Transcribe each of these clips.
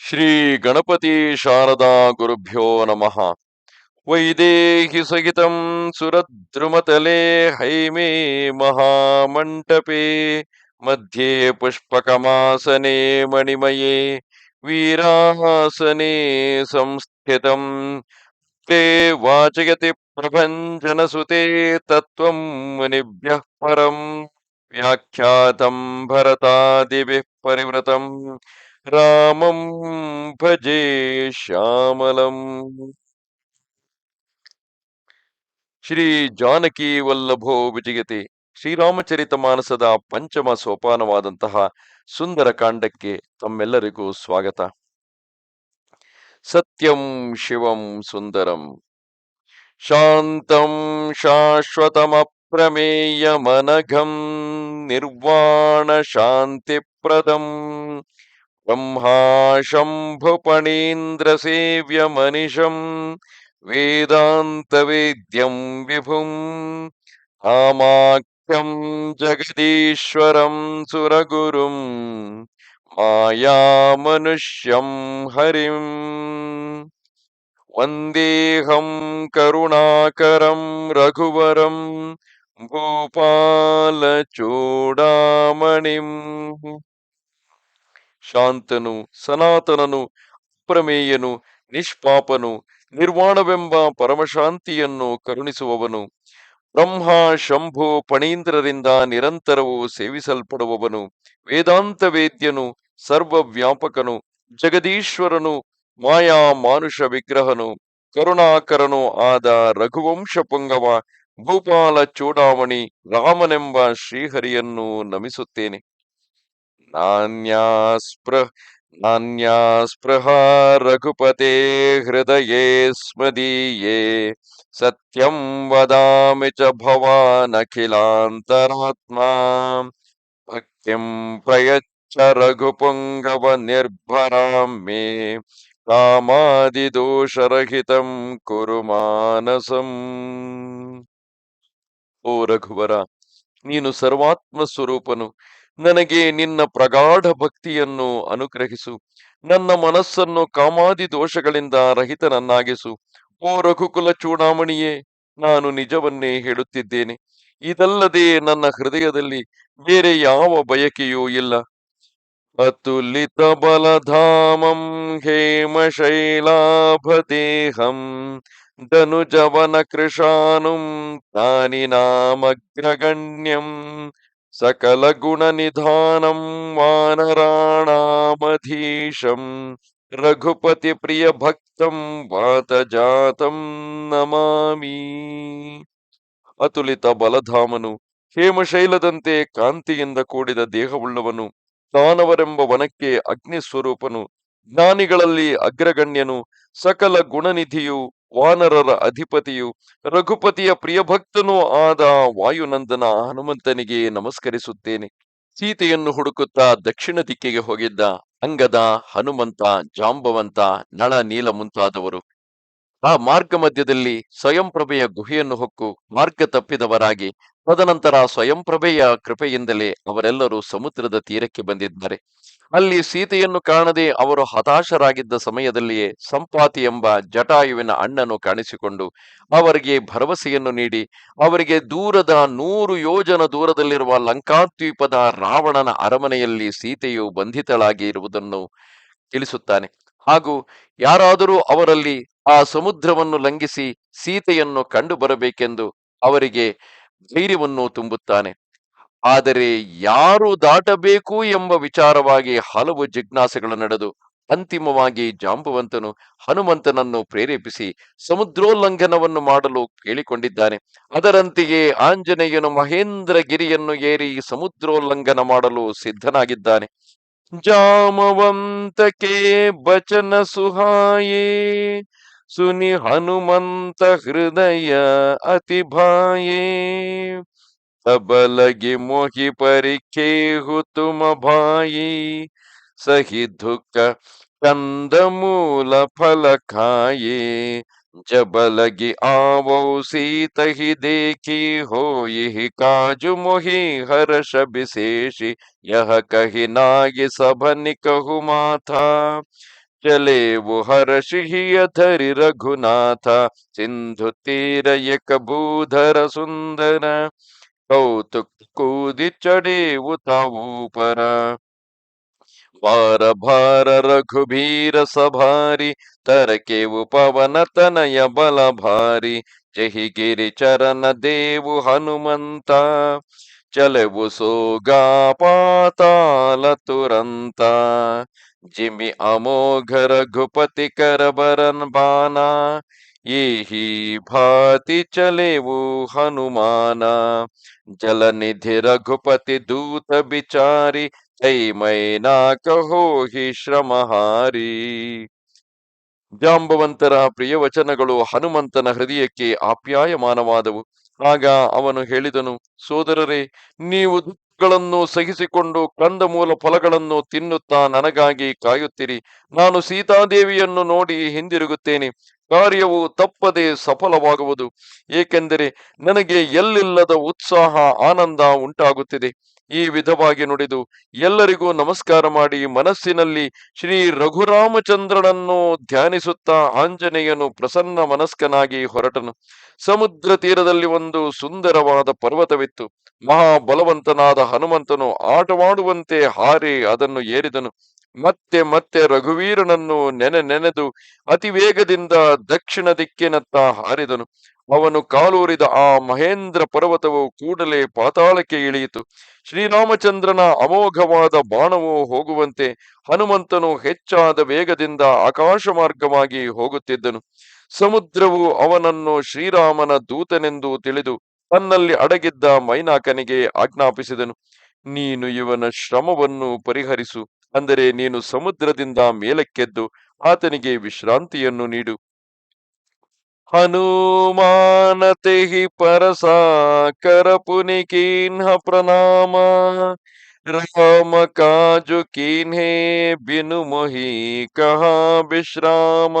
ಶ್ರೀ ಗಣಪತಿ ಶಾರದಾ ಗುರುಭ್ಯೋ ನಮಃ ವೈದೇಹಿ ಸಹಿತಂ ಸುರದ್ರುಮತಲೆ ಹೈಮೇ ಮಹಾಮಂಟಪೆ ಮಧ್ಯೆ ಪುಷ್ಪಕಮಾಸನೆ ಮಣಿಮಯೇ ವೀರಾಸನೆ ಸಂಸ್ಥಿತಂ ते वाचयति प्रभञ्जनसुते तत्त्वं मुनिभ्यः परम् व्याख्यातं भरतादिभिः परिवृतं रामं भजे श्यामलम् ಶ್ರೀ ಜಾನಕಿ ವಲ್ಲಭೋ ವಿಜಯತೆ ಶ್ರೀರಾಮಚರಿತ ಮಾನಸದ ಪಂಚಮ ಸೋಪಾನವಾದಂತಹ ಸುಂದರ ಕಾಂಡಕ್ಕೆ ತಮ್ಮೆಲ್ಲರಿಗೂ ಸ್ವಾಗತ ಸತ್ಯಂ ಶಿವಂ ಸುಂದರಂ ಶಾಂತಂ ಶಾಶ್ವತಮಪ್ರಮೇಯಮನಘಂ ನಿರ್ವಾಣ ಶಾಂತಿಪ್ರದಂ ಸೇವ್ಯಮನಿಶಂ ವೇದಾಂತವೇದ್ಯಂ ವಿಭುಂ ಕಾಮಾಖ್ಯಂ ಜಗದೀಶ್ವರಂ ಸುರಗುರುಂ ಮಾಯಾಮನುಷ್ಯಂ ಹರಿಂ ವಂದೇಹಂ ಕರುಣಾಕರಂ ರಘುವರಂ ಭೂಪಾಲಚೂಡಾಮಣಿಂ ಶಾಂತನು, ಸನಾತನನು, ಅಪ್ರಮೇಯನು, ನಿಷ್ಪಾಪನು, ನಿರ್ವಾಣವೆಂಬ ಪರಮಶಾಂತಿಯನ್ನು ಕರುಣಿಸುವವನು. ಬ್ರಹ್ಮ, ಶಂಭು, ಪಣೀಂದ್ರರಿಂದ ನಿರಂತರವೂ ಸೇವಿಸಲ್ಪಡುವವನು. ವೇದಾಂತ ವೇದ್ಯನು ಸರ್ವವ್ಯಾಪಕನು, ಜಗದೀಶ್ವರನು, ಮಾಯಾ ಮಾನುಷ ವಿಗ್ರಹನು. ಕರುಣಾಕರನು ಆದ ರಘುವಂಶ ಪುಂಗವ, ಭೂಪಾಲ ಚೂಡಾಮಣಿ ರಾಮನೆಂಬ ಶ್ರೀಹರಿಯನ್ನು ನಮಿಸುತ್ತೇನೆ. ನಾನ್ಯಾಸ್ಪೃಹ ರಘುಪತೆ ಹೃದಯೇ ಸ್ಮದೀಯೇ. ಸತ್ಯಂ ವದಾಮಿ ಚ ಭವಾನಖಿಲಾಂತರಾತ್ಮಾ ಭಕ್ತಿಂ ಪ್ರಯಚ್ಛ ರಘುಪುಂಗವ ನಿರ್ಭರಾಂ ಮೇ ಕಾಮಾದಿದೋಷರಹಿತಂ ಕುರು ಮಾನಸಂ. ಓ ರಘುವರ, ನೀನು ಸರ್ವಾತ್ಮ ಸ್ವರೂಪನು. ನನಗೆ ನಿನ್ನ ಪ್ರಗಾಢ ಭಕ್ತಿಯನ್ನು ಅನುಗ್ರಹಿಸು. ನನ್ನ ಮನಸ್ಸನ್ನು ಕಾಮಾದಿ ದೋಷಗಳಿಂದ ರಹಿತನನ್ನಾಗಿಸು. ಓ ರಘುಕುಲ ಚೂಡಾಮಣಿಯೇ, ನಾನು ನಿಜವನ್ನೇ ಹೇಳುತ್ತಿದ್ದೇನೆ. ಇದಲ್ಲದೆ ನನ್ನ ಹೃದಯದಲ್ಲಿ ಬೇರೆ ಯಾವ ಬಯಕೆಯೂ ಇಲ್ಲ. ಅತುಲಿತ ಬಲಧಾಮಂ ಹೇಮ ಶೈಲಾಭದೇಹಂ ಧನುಜವನ ಕೃಷಾನುಂ ತಾನಿನಾಮಗ್ರಗಣ್ಯಂ ಸಕಲ ಗುಣ ನಿಧಾನಂ ವಾನರಾಣಾಮಧೀಶಂ ರಘುಪತಿ ಪ್ರಿಯ ಭಕ್ತಂ ವಾತಜಾತಂ ನಮಾಮಿ ಅತುಲಿತ ಬಲಧಾಮನು ಹೇಮಶೈಲದಂತೆ ಕಾಂತಿಯಿಂದ ಕೂಡಿದ ದೇಹವುಳ್ಳವನು, ದಾನವರೆಂಬ ವನಕ್ಕೆ ಅಗ್ನಿ ಸ್ವರೂಪನು ಜ್ಞಾನಿಗಳಲ್ಲಿ ಅಗ್ರಗಣ್ಯನು, ಸಕಲ ಗುಣನಿಧಿಯು ವಾನರರ ಅಧಿಪತಿಯು ರಘುಪತಿಯ ಪ್ರಿಯಭಕ್ತನೂ ಆದ ವಾಯುನಂದನ ಹನುಮಂತನಿಗೆ ನಮಸ್ಕರಿಸುತ್ತೇನೆ. ಸೀತೆಯನ್ನು ಹುಡುಕುತ್ತಾ ದಕ್ಷಿಣ ದಿಕ್ಕಿಗೆ ಹೋಗಿದ್ದ ಅಂಗದ ಹನುಮಂತ, ಜಾಂಬವಂತ, ನಳ, ನೀಲ ಮುಂತಾದವರು. ಆ ಮಾರ್ಗ ಮಧ್ಯದಲ್ಲಿ ಸ್ವಯಂಪ್ರಭೆಯ ಗುಹೆಯನ್ನು ಹೊಕ್ಕು ಮಾರ್ಗ ತಪ್ಪಿದವರಾಗಿ ತದನಂತರ ಸ್ವಯಂಪ್ರಭೆಯ ಕೃಪೆಯಿಂದಲೇ ಅವರೆಲ್ಲರೂ ಸಮುದ್ರದ ತೀರಕ್ಕೆ ಬಂದಿದ್ದಾರೆ. ಅಲ್ಲಿ ಸೀತೆಯನ್ನು ಕಾಣದೆ ಅವರು ಹತಾಶರಾಗಿದ್ದ ಸಮಯದಲ್ಲಿಯೇ ಸಂಪಾತಿ ಎಂಬ ಜಟಾಯುವಿನ ಅಣ್ಣನು ಕಾಣಿಸಿಕೊಂಡು ಅವರಿಗೆ ಭರವಸೆಯನ್ನು ನೀಡಿ ಅವರಿಗೆ ದೂರದ ನೂರು ಯೋಜನ ದೂರದಲ್ಲಿರುವ ಲಂಕಾದ್ವೀಪದ ರಾವಣನ ಅರಮನೆಯಲ್ಲಿ ಸೀತೆಯು ಬಂಧಿತಳಾಗಿ ಇರುವುದನ್ನು ತಿಳಿಸುತ್ತಾನೆ. ಹಾಗೂ ಯಾರಾದರೂ ಅವರಲ್ಲಿ ಆ ಸಮುದ್ರವನ್ನು ಲಂಘಿಸಿ ಸೀತೆಯನ್ನು ಕಂಡು ಬರಬೇಕೆಂದು ಅವರಿಗೆ ಧೈರ್ಯವನ್ನು ತುಂಬುತ್ತಾನೆ. ಆದರೆ ಯಾರು ದಾಟಬೇಕು ಎಂಬ ವಿಚಾರವಾಗಿ ಹಲವು ಜಿಜ್ಞಾಸೆಗಳು ನಡೆದು ಅಂತಿಮವಾಗಿ ಜಾಂಬವಂತನು ಹನುಮಂತನನ್ನು ಪ್ರೇರೇಪಿಸಿ ಸಮುದ್ರೋಲ್ಲಂಘನವನ್ನು ಮಾಡಲು ಕೇಳಿಕೊಂಡಿದ್ದಾನೆ. ಅದರಂತೆಯೇ ಆಂಜನೇಯನು ಮಹೇಂದ್ರ ಗಿರಿಯನ್ನು ಏರಿ ಸಮುದ್ರೋಲ್ಲಂಘನ ಮಾಡಲು ಸಿದ್ಧನಾಗಿದ್ದಾನೆ. ಜಾಮವಂತಕೆ ಬಚನ ಸುಹಾಯೇ, ಸುನಿ ಹನುಮಂತ ಹೃದಯ ಅತಿ सबलगी मोहि परिखेहु तुम भाई। सही दुख कंदमूल फल खाये जब लगी आवो सीत ही देखी हो, यही काजु मोहि हर्ष विशेषी यह कही नाग सब कहु माथा। चले वो हर्ष ही अधर रघुनाथा। सिंधु तीर एक भूधर सुंदर। ಚಡೇವು ತಾವು ಪರ. ವಾರ ಭಾರ ರಘುಬೀರ ಸಭಾರಿ ತರಕೆವು ಪವನ ತನಯ ಬಲ ಭಾರಿ. ಜಹಿಗಿರಿ ಚರಣ ದೇವು ಹನುಮಂತ, ಚಲೆವು ಸೋಗಾ ಪಾತಾಲ ತುರಂತ. ಜಿಮಿ ಅಮೋಘ ರಘುಪತಿ ಕರಬರನ್ ಬಾನ ಏಹಿ ಭಾತಿ ಚಲೆವು ಹನುಮಾನ, ಜಲನಿಧಿ ರಘುಪತಿ ದೂತ ಬಿಚಾರಿ ಕೈ ಮೈನಾ ಕಹೋ ಹಿ ಶ್ರಮಹಾರಿ. ಜಾಂಬವಂತರ ಪ್ರಿಯ ವಚನಗಳು ಹನುಮಂತನ ಹೃದಯಕ್ಕೆ ಆಪ್ಯಾಯಮಾನವಾದವು. ಆಗ ಅವನು ಹೇಳಿದನು, ಸೋದರರೇ, ನೀವು ದುಃಖಗಳನ್ನು ಸಹಿಸಿಕೊಂಡು ಕಂದ ಮೂಲ ಫಲಗಳನ್ನು ತಿನ್ನುತ್ತಾ ನನಗಾಗಿ ಕಾಯುತ್ತಿರಿ. ನಾನು ಸೀತಾದೇವಿಯನ್ನು ನೋಡಿ ಹಿಂದಿರುಗುತ್ತೇನೆ. ಕಾರ್ಯವು ತಪ್ಪದೆ ಸಫಲವಾಗುವುದು, ಏಕೆಂದರೆ ನನಗೆ ಎಲ್ಲಿಲ್ಲದ ಉತ್ಸಾಹ, ಆನಂದ ಉಂಟಾಗುತ್ತಿದೆ. ಈ ವಿಧವಾಗಿ ನುಡಿದು ಎಲ್ಲರಿಗೂ ನಮಸ್ಕಾರ ಮಾಡಿ ಮನಸ್ಸಿನಲ್ಲಿ ಶ್ರೀ ರಘುರಾಮಚಂದ್ರನನ್ನು ಧ್ಯಾನಿಸುತ್ತಾ ಆಂಜನೇಯನು ಪ್ರಸನ್ನ ಮನಸ್ಕನಾಗಿ ಹೊರಟನು. ಸಮುದ್ರ ತೀರದಲ್ಲಿ ಒಂದು ಸುಂದರವಾದ ಪರ್ವತವಿತ್ತು. ಮಹಾಬಲವಂತನಾದ ಹನುಮಂತನು ಆಟವಾಡುವಂತೆ ಹಾರಿ ಅದನ್ನು ಏರಿದನು. ಮತ್ತೆ ಮತ್ತೆ ರಘುವೀರನನ್ನು ನೆನೆ ನೆನೆದು ಅತಿ ವೇಗದಿಂದ ದಕ್ಷಿಣ ದಿಕ್ಕಿನತ್ತ ಹಾರಿದನು. ಅವನು ಕಾಲೂರಿದ ಆ ಮಹೇಂದ್ರ ಪರ್ವತವು ಕೂಡಲೇ ಪಾತಾಳಕ್ಕೆ ಇಳಿಯಿತು. ಶ್ರೀರಾಮಚಂದ್ರನ ಅಮೋಘವಾದ ಬಾಣವು ಹೋಗುವಂತೆ ಹನುಮಂತನು ಹೆಚ್ಚಾದ ವೇಗದಿಂದ ಆಕಾಶ ಮಾರ್ಗವಾಗಿ ಹೋಗುತ್ತಿದ್ದನು. ಸಮುದ್ರವು ಅವನನ್ನು ಶ್ರೀರಾಮನ ದೂತನೆಂದು ತಿಳಿದು ತನ್ನಲ್ಲಿ ಅಡಗಿದ್ದ ಮೈನಾಕನಿಗೆ ಆಜ್ಞಾಪಿಸಿದನು. ನೀನು ಇವನ ಶ್ರಮವನ್ನು ಪರಿಹರಿಸು. ಅಂದರೆ ನೀನು ಸಮುದ್ರದಿಂದ ಮೇಲಕ್ಕೆದ್ದು ಆತನಿಗೆ ವಿಶ್ರಾಂತಿಯನ್ನು ನೀಡು. ಹನುಮಾನತೆಹಿ ಹಿ ಪರಸಾಕರ ಕರಪುನಿಕೀನ್ಹ ಪ್ರಣಾಮ. ರಾಮ ಕಾಜು ಕೀನ್ಹೇ ಬಿನು ಮೊಹಿ ಕಹ ವಿಶ್ರಾಮ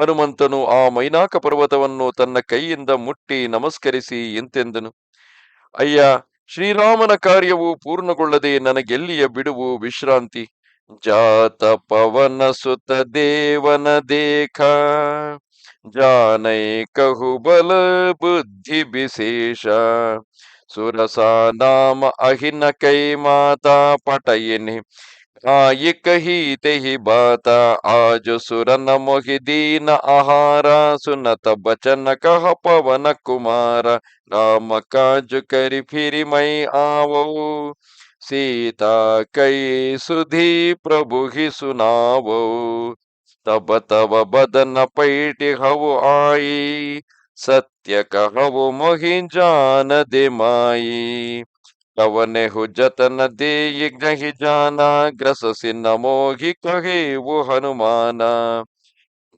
ಹನುಮಂತನು ಆ ಮೈನಾಕ ಪರ್ವತವನ್ನು ತನ್ನ ಕೈಯಿಂದ ಮುಟ್ಟಿ ನಮಸ್ಕರಿಸಿ ಎಂತೆಂದನು. ಅಯ್ಯ ಶ್ರೀರಾಮನ ಕಾರ್ಯವು ಪೂರ್ಣಗೊಳ್ಳದೆ ನನಗೆಲ್ಲಿಯ ಬಿಡುವು? ವಿಶ್ರಾಂತಿ. ಜಾತ ಪವನ ಸುತ ದೇವನ ದೇಖ. ಜಾನೈ ಕಹುಬಲ ಬುದ್ಧಿ ವಿಶೇಷ. ಸುರಸ ನಾಮ ಅಹಿನ ಕೈ ಮಾತಾ ಪಟಯಿನಿ. ಕಾಯಿಕ ಹೀತೆ ಹಿ ಬಾತ ಆಜು ಸುರನ ಮೊಹಿದೀನ ಆಹಾರ ಸುನತ ಬಚನ ಕಹ ಪವನ ಕುಮಾರ ರಾಮ ಕಾಜು ಕರಿ ಫಿರಿ ಮೈ ಆವವು ಸೀತಾ ಕೈ ಸುಧಿ ಪ್ರಭು ಹಿ ಸುನಾವವು ತಬ ತವ ಬದನ ಪೈಟಿ ಹವು ಆಯಿ. ಸತ್ಯ ಕಹವು ಮೊಹಿ ಜಾನದೆ ಮಾಯಿ. ಲವನೆ ಹುಜ್ಜತನ ದೇಯಿ ಗ್ರಹಿ ಜಾನ, ಗ್ರಸಸಿ ನಮೋಗಿ ಕಹಿವು ಹನುಮಾನ.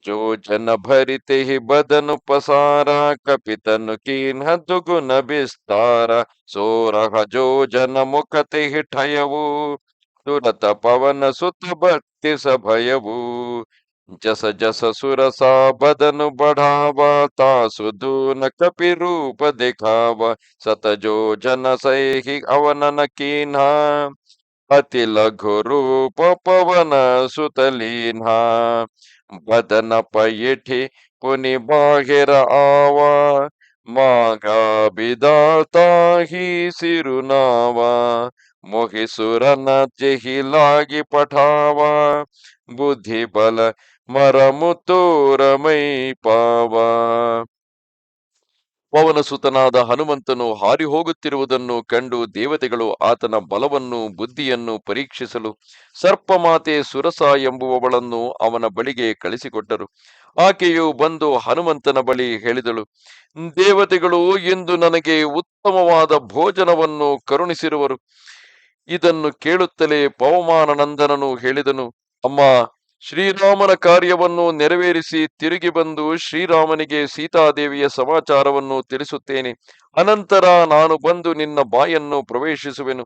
ಜೋಜನ ಭರಿತೆಹಿ ಭರಿತೆ ಹಿ ಬದನುಪಸಾರ ಕಪಿತನು ಕೀನ್ಹ ದುಗುಣ ಬಿಸ್ತಾರ ಸೋರಹ ಜೋಜನ ಜನ ಮುಖತೆ ಹಿಠಯವು ದುರತ ಪವನ ಸುತ ಭಕ್ತಿ ಸಭಯವು. जस जस सुरसा बदन बढ़ावा, तासु दून कपि रूप दिखावा। सत जो जन सही अवनन कीन्हा, अति लघु रूप पवन सुतलीन्हा बदन पयठि पुनि बाहिर आवा मागा बिदाता ही सिरुनावा मोहि सुरन जेहि लागी पठावा, बुद्धि बल ಮರಮು ತೋರಮೈ ಪಾವ. ಪವನಸುತನಾದ ಹನುಮಂತನು ಹಾರಿ ಹೋಗುತ್ತಿರುವುದನ್ನು ಕಂಡು ದೇವತೆಗಳು ಆತನ ಬಲವನ್ನು, ಬುದ್ಧಿಯನ್ನು ಪರೀಕ್ಷಿಸಲು ಸರ್ಪಮಾತೆ ಸುರಸ ಎಂಬುವವಳನ್ನು ಅವನ ಬಳಿಗೆ ಕಳಿಸಿಕೊಟ್ಟರು. ಆಕೆಯು ಬಂದು ಹನುಮಂತನ ಬಳಿ ಹೇಳಿದಳು, ದೇವತೆಗಳು ಇಂದು ನನಗೆ ಉತ್ತಮವಾದ ಭೋಜನವನ್ನು ಕರುಣಿಸಿರುವರು. ಇದನ್ನು ಕೇಳುತ್ತಲೇ ಪವಮಾನನಂದನನು ಹೇಳಿದನು, ಅಮ್ಮ ಶ್ರೀರಾಮನ ಕಾರ್ಯವನ್ನು ನೆರವೇರಿಸಿ ತಿರುಗಿ ಬಂದು ಶ್ರೀರಾಮನಿಗೆ ಸೀತಾದೇವಿಯ ಸಮಾಚಾರವನ್ನು ತಿಳಿಸುತ್ತೇನೆ. ಅನಂತರ ನಾನು ಬಂದು ನಿನ್ನ ಬಾಯನ್ನು ಪ್ರವೇಶಿಸುವೆನು.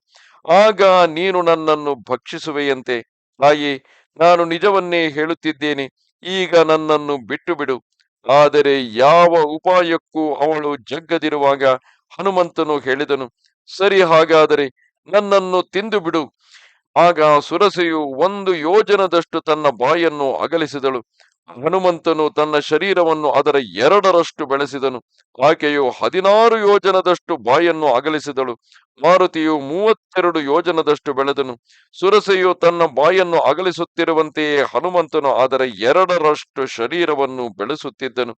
ಆಗ ನೀನು ನನ್ನನ್ನು ಭಕ್ಷಿಸುವೆಯಂತೆ. ತಾಯಿ, ನಾನು ನಿಜವನ್ನೇ ಹೇಳುತ್ತಿದ್ದೇನೆ. ಈಗ ನನ್ನನ್ನು ಬಿಟ್ಟು ಬಿಡು ಆದರೆ ಯಾವ ಉಪಾಯಕ್ಕೂ ಅವಳು ಜಗ್ಗದಿರುವಾಗ ಹನುಮಂತನು ಹೇಳಿದನು. ಸರಿ, ಹಾಗಾದರೆ ನನ್ನನ್ನು ತಿಂದು ಬಿಡು ಆಗ ಸುರಸೆಯು ಒಂದು ಯೋಜನದಷ್ಟು ತನ್ನ ಬಾಯನ್ನು ಅಗಲಿಸಿದಳು. ಹನುಮಂತನು ತನ್ನ ಶರೀರವನ್ನು ಅದರ ಎರಡರಷ್ಟು ಬೆಳೆಸಿದನು. ಆಕೆಯು ಹದಿನಾರು ಯೋಜನದಷ್ಟು ಬಾಯನ್ನು ಅಗಲಿಸಿದಳು. ಮಾರುತಿಯು ಮೂವತ್ತೆರಡು ಯೋಜನದಷ್ಟು ಬೆಳೆದನು. ಸುರಸೆಯು ತನ್ನ ಬಾಯನ್ನು ಅಗಲಿಸುತ್ತಿರುವಂತೆಯೇ ಹನುಮಂತನು ಅದರ ಎರಡರಷ್ಟು ಶರೀರವನ್ನು ಬೆಳೆಸುತ್ತಿದ್ದನು.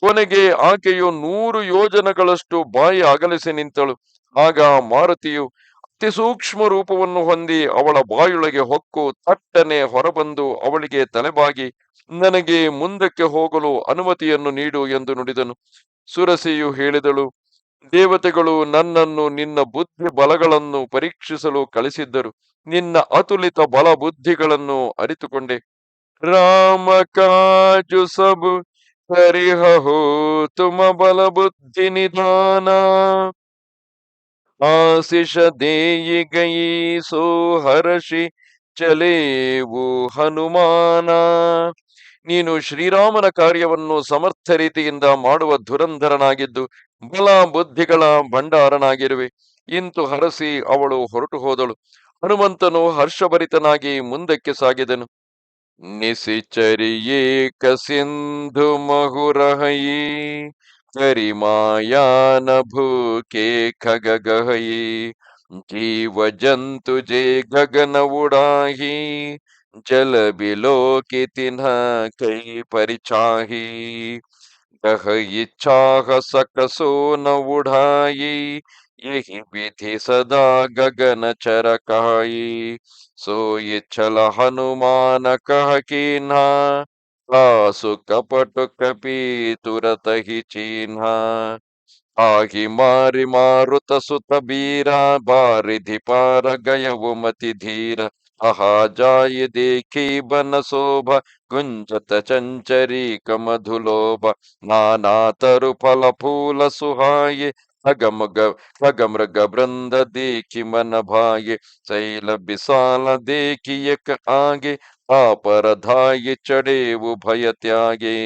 ಕೊನೆಗೆ ಆಕೆಯು ನೂರು ಯೋಜನಗಳಷ್ಟು ಬಾಯಿ ಅಗಲಿಸಿ ನಿಂತಳು. ಆಗ ಮಾರುತಿಯು ಅತಿ ಸೂಕ್ಷ್ಮ ರೂಪವನ್ನು ಹೊಂದಿ ಅವಳ ಬಾಯೊಳಗೆ ಹೊಕ್ಕು ತಟ್ಟನೆ ಹೊರಬಂದು ಅವಳಿಗೆ ತಲೆಬಾಗಿ, ನನಗೆ ಮುಂದಕ್ಕೆ ಹೋಗಲು ಅನುಮತಿಯನ್ನು ನೀಡು ಎಂದು ನುಡಿದನು. ಸುರಸಿಯು ಹೇಳಿದಳು, ದೇವತೆಗಳು ನನ್ನನ್ನು ನಿನ್ನ ಬುದ್ಧಿ ಬಲಗಳನ್ನು ಪರೀಕ್ಷಿಸಲು ಕಳಿಸಿದ್ದರು. ನಿನ್ನ ಅತುಲಿತ ಬಲ ಬುದ್ಧಿಗಳನ್ನು ಅರಿತುಕೊಂಡೆ. ರಾಮ ಕಾಜು ಸಬು ಹರಿಹೋ ತುಮ ಬಲ ಬುದ್ಧಿ ನಿಧಾನ. ಆಶಿಷ ದೇಯಿ ಗಯಿ ಸೋ ಹರ್ಷಿ ಚಲೇವು ಹನುಮಾನ. ನೀನು ಶ್ರೀರಾಮನ ಕಾರ್ಯವನ್ನು ಸಮರ್ಥ ರೀತಿಯಿಂದ ಮಾಡುವ ಧುರಂಧರನಾಗಿದ್ದು ಬಲ ಬುದ್ಧಿಗಳ ಭಂಡಾರನಾಗಿರುವೆ. ಇಂತು ಹರಸಿ ಅವಳು ಹೊರಟು ಹೋದಳು. ಹನುಮಂತನು ಹರ್ಷಭರಿತನಾಗಿ ಮುಂದಕ್ಕೆ ಸಾಗಿದನು. ನಿಸಿಚರಿಯೇ ಕಸಿಂಧು ಮಹುರಹಯಿ करिमायान भूके खगगहयी जीव जंतु जे गगन उड़ाही, जल बिलो की तिन्ह कई परिचाही गह इच्छा सकसो न उड़ाई यही विधि सदा गगन चरकाई सो ये छल हनुमान कह कीन्हा कासु कपट कपि तुरत ही चिन्हा आही मारि मारुत सुत बीरा बारिधि पार गयವು मति धीर, अहा जाय देखी बन शोभा गुंजत चंचरीक मधुलोभ नाना तरु फल फूल सुहाये खगमग खगमृग वृंद देखी मन भाये शैल विशाल देखी एक आगे आपर धाये चढ़ेವು भय त्यागे।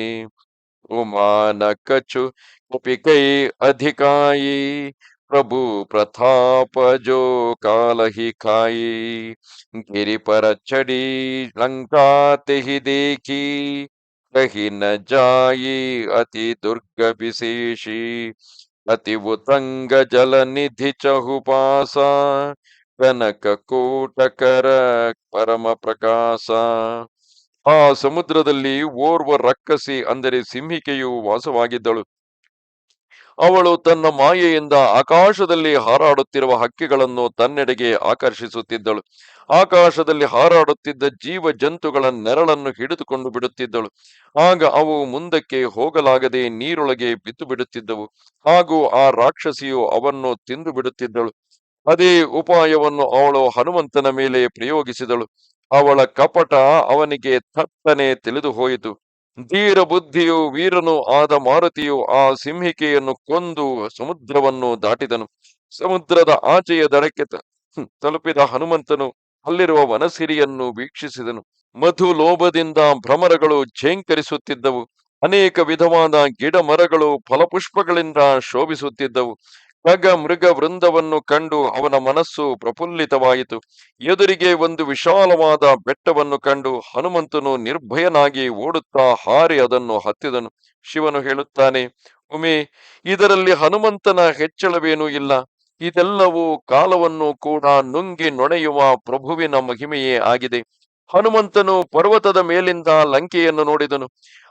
उमान कछु कपिकै अधिकाई प्रभु प्रताप जो काल ही खाई गिरि पर चढ़ी लंका ते ही देखी। कही न जाई अति दुर्ग विशेषी। अति उतंग जल निधि चहुपासा ಕನಕ ಕೂಟಕರ ಪರಮ ಪ್ರಕಾಶ ಆ ಸಮುದ್ರದಲ್ಲಿ ಓರ್ವ ರಕ್ಕಸಿ ಅಂದರೆ ಸಿಂಹಿಕೆಯು ವಾಸವಾಗಿದ್ದಳು. ಅವಳು ತನ್ನ ಮಾಯೆಯಿಂದ ಆಕಾಶದಲ್ಲಿ ಹಾರಾಡುತ್ತಿರುವ ಹಕ್ಕಿಗಳನ್ನು ತನ್ನೆಡೆಗೆ ಆಕರ್ಷಿಸುತ್ತಿದ್ದಳು. ಆಕಾಶದಲ್ಲಿ ಹಾರಾಡುತ್ತಿದ್ದ ಜೀವ ಜಂತುಗಳ ನೆರಳನ್ನು ಹಿಡಿದುಕೊಂಡು ಬಿಡುತ್ತಿದ್ದಳು. ಆಗ ಅವು ಮುಂದಕ್ಕೆ ಹೋಗಲಾಗದೆ ನೀರೊಳಗೆ ಬಿದ್ದು ಬಿಡುತ್ತಿದ್ದವು ಹಾಗೂ ಆ ರಾಕ್ಷಸಿಯು ಅವನ್ನು ತಿಂದು ಬಿಡುತ್ತಿದ್ದಳು ಅದೇ ಉಪಾಯವನ್ನು ಅವಳು ಹನುಮಂತನ ಮೇಲೆ ಪ್ರಯೋಗಿಸಿದಳು. ಅವಳ ಕಪಟ ಅವನಿಗೆ ತತ್ತನೆ ತಿಳಿದು ಹೋಯಿತು. ಧೀರ ಬುದ್ಧಿಯು ವೀರನು ಆದ ಮಾರುತಿಯು ಆ ಸಿಂಹಿಕೆಯನ್ನು ಕೊಂದು ಸಮುದ್ರವನ್ನು ದಾಟಿದನು. ಸಮುದ್ರದ ಆಚೆಯ ದಡಕ್ಕೆ ತಲುಪಿದ ಹನುಮಂತನು ಅಲ್ಲಿರುವ ವನಸಿರಿಯನ್ನು ವೀಕ್ಷಿಸಿದನು. ಮಧು ಲೋಭದಿಂದ ಭ್ರಮರಗಳು ಝೇಂಕರಿಸುತ್ತಿದ್ದವು. ಅನೇಕ ವಿಧವಾದ ಗಿಡ ಮರಗಳು ಫಲಪುಷ್ಪಗಳಿಂದ ಶೋಭಿಸುತ್ತಿದ್ದವು. ಖಗ ಮೃಗ ವೃಂದವನ್ನು ಕಂಡು ಅವನ ಮನಸ್ಸು ಪ್ರಫುಲ್ಲಿತವಾಯಿತು. ಎದುರಿಗೆ ಒಂದು ವಿಶಾಲವಾದ ಬೆಟ್ಟವನ್ನು ಕಂಡು ಹನುಮಂತನು ನಿರ್ಭಯನಾಗಿ ಓಡುತ್ತಾ ಹಾರಿ ಅದನ್ನು ಹತ್ತಿದನು. ಶಿವನು ಹೇಳುತ್ತಾನೆ, ಉಮೆ, ಇದರಲ್ಲಿ ಹನುಮಂತನ ಹೆಚ್ಚಳವೇನೂ ಇಲ್ಲ. ಇದೆಲ್ಲವೂ ಕಾಲವನ್ನು ಕೂಡ ನುಂಗಿ ನೊಣೆಯುವ ಪ್ರಭುವಿನ ಮಹಿಮೆಯೇ ಆಗಿದೆ. ಹನುಮಂತನು ಪರ್ವತದ ಮೇಲಿಂದ ಲಂಕೆಯನ್ನು ನೋಡಿದನು.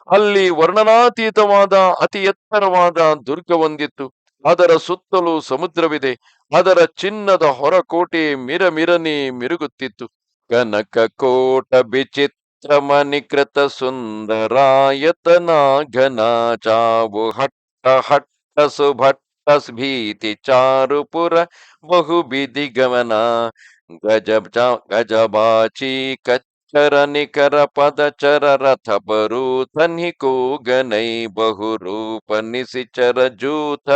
ಅಲ್ಲಿ ವರ್ಣನಾತೀತವಾದ ಅತಿ ಎತ್ತರವಾದ ದುರ್ಗವೊಂದಿತ್ತು. ಅದರ ಸುತ್ತಲೂ ಸಮುದ್ರವಿದೆ, ಅದರ ಚಿನ್ನದ ಹೊರಕೋಟೆ ಮಿರಮಿರನೆ ಮಿರುಗುತ್ತಿತ್ತು. ಕನಕ ಕೋಟ ಬಿಚಿತ್ರ ಮಣಿಕೃತ ಸುಂದರಾಯತನ ಘನ ಚಾವು ಹಟ್ಟ ಹಟ್ಟ ಸುಭಟ್ಟ ಭೀತಿ ಚಾರುಪುರ ಬಹು ಬಿಧಿ ಗಮನ ಗಜ ಗಜಬಾಚಿ ಕಚ್ಚರ ನಿಖರ ಪದ ಚರ ರಥ ಬರು ಕೂಗನೈ ಬಹು ರೂಪ ನಿಸಿಚರ ಜೂಥ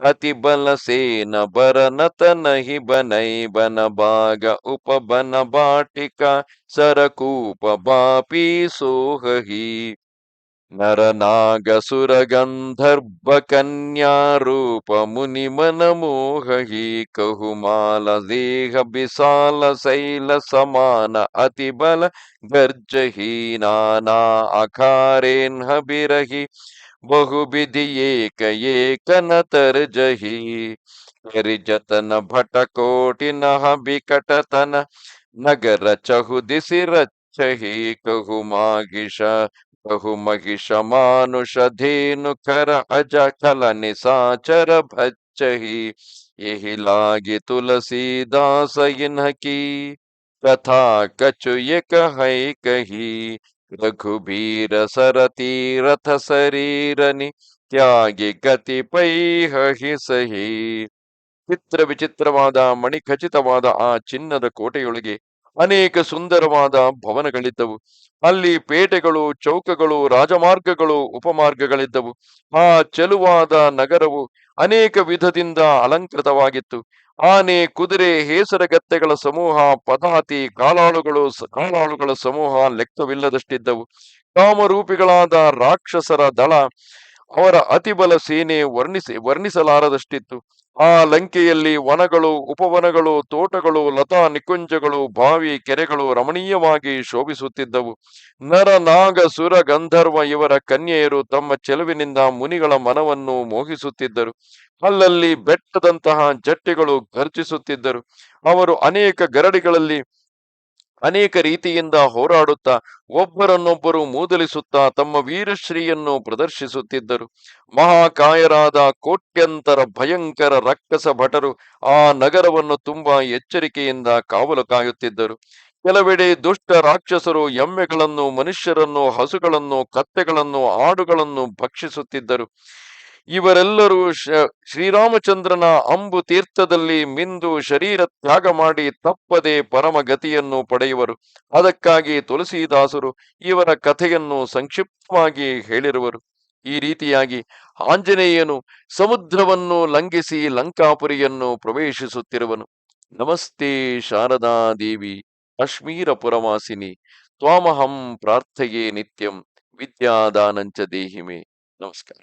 ಅತಿ ಬಲ ಸೇನ ಬರನತ ನಹಿ ಬನೈ ಬನ ಭಾಗ ಉಪಬನ ಬಾಟಿಕ ಸರಕೂಪ ಬಾಪಿ ಸೋಹಿ ರೂಪ ಮುನಿ ಮನ ಮೋಹಿ ಕಹುಮಾಲ ದೇಹ ಬಿಸಾಲ ಶೈಲ ಸಮಾನ ಅತಿ ಬಲ ಗರ್ಜಹಿ. ನಾನಾ बहुविधि एक एक न तर जही। निर्जतन भटकोटि न तन नगर चहु दिशी रही कहु मागिष, कहु महिष मानुष धेनु खर अज खल निचर भच्चही। यही लागी तुलसीदास इनकी कथा कछु ये कही। ರಘುಬೀರ ಸರತಿ ರಥ ಶರೀರನಿ ತ್ಯಾಗಿ ಗತಿ ಪೈ ಹಹಿ ಸಹಿ ಚಿತ್ರ ವಿಚಿತ್ರವಾದ ಮಣಿಖಚಿತವಾದ ಆ ಚಿನ್ನದ ಕೋಟೆಯೊಳಗೆ ಅನೇಕ ಸುಂದರವಾದ ಭವನಗಳಿದ್ದವು. ಅಲ್ಲಿ ಪೇಟೆಗಳು, ಚೌಕಗಳು, ರಾಜಮಾರ್ಗಗಳು, ಉಪಮಾರ್ಗಗಳಿದ್ದವು. ಆ ಚೆಲುವಾದ ನಗರವು ಅನೇಕ ವಿಧದಿಂದ ಅಲಂಕೃತವಾಗಿತ್ತು. ಆನೆ, ಕುದುರೆ, ಹೇಸರಗತ್ತೆಗಳ ಸಮೂಹ, ಪದಾತಿ, ಕಾಲಾಳುಗಳು ಕಾಲಾಳುಗಳ ಸಮೂಹ ಲೆಕ್ಕವಿಲ್ಲದಷ್ಟಿದ್ದವು. ಕಾಮರೂಪಿಗಳಾದ ರಾಕ್ಷಸರ ದಳ ಅವರ ಅತಿಬಲ ಸೇನೆ ವರ್ಣಿಸಿ, ವರ್ಣಿಸಲಾರದಷ್ಟಿತ್ತು. ಆ ಲಂಕೆಯಲ್ಲಿ ವನಗಳು, ಉಪವನಗಳು, ತೋಟಗಳು, ಲತಾ ನಿಕುಂಜಗಳು, ಬಾವಿ, ಕೆರೆಗಳು ರಮಣೀಯವಾಗಿ ಶೋಭಿಸುತ್ತಿದ್ದವು. ನರ, ನಾಗ, ಸುರ, ಗಂಧರ್ವ ಇವರ ಕನ್ಯೆಯರು ತಮ್ಮ ಚೆಲುವಿನಿಂದ ಮುನಿಗಳ ಮನವನ್ನು ಮೋಹಿಸುತ್ತಿದ್ದರು. ಅಲ್ಲಲ್ಲಿ ಬೆಟ್ಟದಂತಹ ಜಟ್ಟಿಗಳು ಗರ್ಜಿಸುತ್ತಿದ್ದರು ಅವರು ಅನೇಕ ಗರಡಿಗಳಲ್ಲಿ ಅನೇಕ ರೀತಿಯಿಂದ ಹೋರಾಡುತ್ತಾ, ಒಬ್ಬರನ್ನೊಬ್ಬರು ಮೂದಲಿಸುತ್ತಾ ತಮ್ಮ ವೀರಶ್ರೀಯನ್ನು ಪ್ರದರ್ಶಿಸುತ್ತಿದ್ದರು. ಮಹಾಕಾಯರಾದ ಕೋಟ್ಯಂತರ ಭಯಂಕರ ರಕ್ಕಸ ಭಟರು ಆ ನಗರವನ್ನು ತುಂಬಾ ಎಚ್ಚರಿಕೆಯಿಂದ ಕಾವಲು ಕಾಯುತ್ತಿದ್ದರು. ಕೆಲವೆಡೆ ದುಷ್ಟ ರಾಕ್ಷಸರು ಎಮ್ಮೆಗಳನ್ನು, ಮನುಷ್ಯರನ್ನು, ಹಸುಗಳನ್ನು, ಕತ್ತೆಗಳನ್ನು, ಆಡುಗಳನ್ನು ಭಕ್ಷಿಸುತ್ತಿದ್ದರು. ಇವರೆಲ್ಲರೂ ಶ್ರೀರಾಮಚಂದ್ರನ ಅಂಬು ತೀರ್ಥದಲ್ಲಿ ಮಿಂದು ಶರೀರ ತ್ಯಾಗ ಮಾಡಿ ತಪ್ಪದೆ ಪರಮಗತಿಯನ್ನು ಪಡೆಯುವರು. ಅದಕ್ಕಾಗಿ ತುಳಸಿದಾಸರು ಇವರ ಕಥೆಯನ್ನು ಸಂಕ್ಷಿಪ್ತವಾಗಿ ಹೇಳಿರುವರು. ಈ ರೀತಿಯಾಗಿ ಆಂಜನೇಯನು ಸಮುದ್ರವನ್ನು ಲಂಘಿಸಿ ಲಂಕಾಪುರಿಯನ್ನು ಪ್ರವೇಶಿಸುತ್ತಿರುವನು. ನಮಸ್ತೆ ಶಾರದಾ ದೇವಿ ಕಾಶ್ಮೀರ ಪುರವಾಸಿನಿ ತ್ವಾಮಹಂ ಪ್ರಾರ್ಥೆಯೇ ನಿತ್ಯಂ, ವಿದ್ಯಾದಾನಂಚ ದೇಹಿಮೆ. ನಮಸ್ಕಾರ.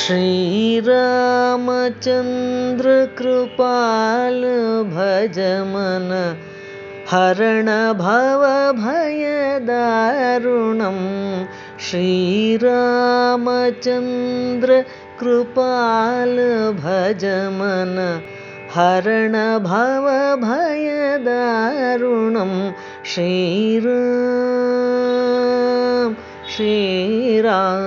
श्रीरामचन्द्र कृपाल भज मनः हरणभवभयद ऋणं श्रीरामचन्द्र कृपाल भजम हरणभवभयद ऋणं श्रीरु श्रीराम।